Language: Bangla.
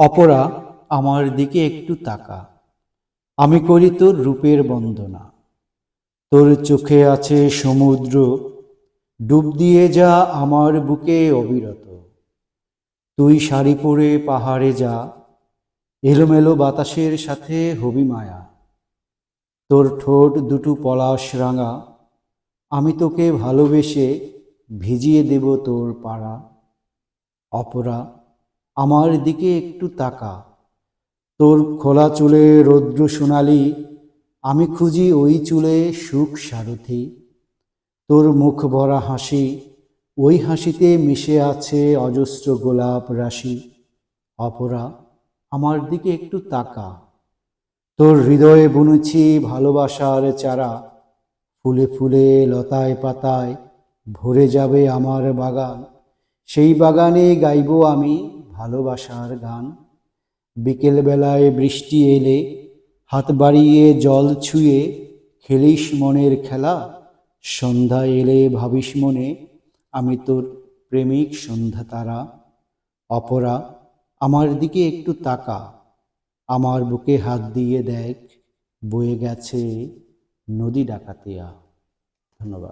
অপরা, আমার দিকে একটু তাকা। আমি করি তোর রূপের বন্দনা। তোর চোখে আছে সমুদ্র, ডুব দিয়ে যা আমার বুকে অবিরত। তুই শাড়ি পরে পাহাড়ে যা, এলোমেলো বাতাসের সাথে হবি মায়া। তোর ঠোঁট দুটো পলাশ রাঙা, আমি তোকে ভালোবেসে ভিজিয়ে দেব তোর পাড়া। অপরা আমার দিকে একটু তাকা। তোর খোলা চুলে রৌদ্র সোনালি, আমি খুঁজি ওই চুলে সুখ সারথি। তোর মুখ ভরা হাসি, ওই হাসিতে মিশে আছে অজস্র গোলাপ রাশি। অপরা, আমার দিকে একটু তাকা। তোর হৃদয়ে বুনেছি ভালোবাসার চারা। ফুলে ফুলে লতায় পাতায় ভরে যাবে আমার বাগান। সেই বাগানে গাইব আমি ভালোবাসার গান। বিকেল বেলায় বৃষ্টি এলে হাত বাড়িয়ে জল ছুঁয়ে খেলিস মনের খেলা। সন্ধ্যা এলে ভাবিস মনে, আমি তোর প্রেমিক সন্ধ্যা তারা। অপরা, আমার দিকে একটু তাকা। আমার বুকে হাত দিয়ে দেখ, বয়ে গেছে নদী ডাকাতিয়া। ধন্যবাদ।